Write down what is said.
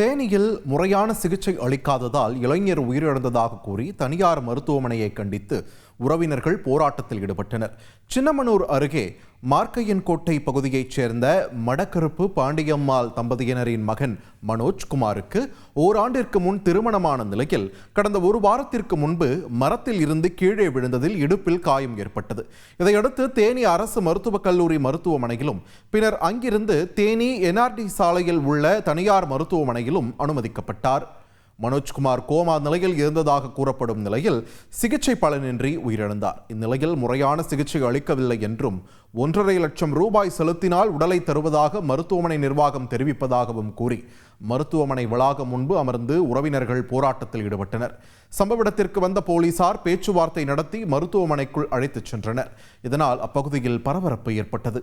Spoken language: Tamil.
தேனியில் முறையான சிகிச்சை அளிக்காததால் இளைஞர் உயிரிழந்ததாக கூறி தனியார் மருத்துவமனையை கண்டித்து உறவினர்கள் போராட்டத்தில் ஈடுபட்டனர். சின்னமனூர் அருகே மார்க்கையன் கோட்டை பகுதியைச் சேர்ந்த மடக்கருப்பு பாண்டியம்மாள் தம்பதியினரின் மகன் மனோஜ் குமாருக்கு ஓராண்டிற்கு முன் திருமணமான நிலையில் கடந்த ஒரு வாரத்திற்கு முன்பு மரத்தில் இருந்து கீழே விழுந்ததில் இடுப்பில் காயம் ஏற்பட்டது. இதையடுத்து தேனி அரசு மருத்துவக் கல்லூரி மருத்துவமனையிலும் பின்னர் அங்கிருந்து தேனி என்ஆர்டி சாலையில் உள்ள தனியார் மருத்துவமனையிலும் அனுமதிக்கப்பட்டார். மனோஜ்குமார் கோமா நிலையில் இருந்ததாக கூறப்படும் நிலையில் சிகிச்சை பலனின்றி உயிரிழந்தார். இந்நிலையில் முறையான சிகிச்சை அளிக்கவில்லை என்றும் ஒன்றரை லட்சம் ரூபாய் செலுத்தினால் உடலை தருவதாக மருத்துவமனை நிர்வாகம் தெரிவிப்பதாகவும் கூறி மருத்துவமனை வளாகம் முன்பு அமர்ந்து உறவினர்கள் போராட்டத்தில் ஈடுபட்டனர். சம்பவ இடத்திற்கு வந்த போலீசார் பேச்சுவார்த்தை நடத்தி மருத்துவமனைக்குள் அழைத்துச் சென்றனர். இதனால் அப்பகுதியில் பரபரப்பு ஏற்பட்டது.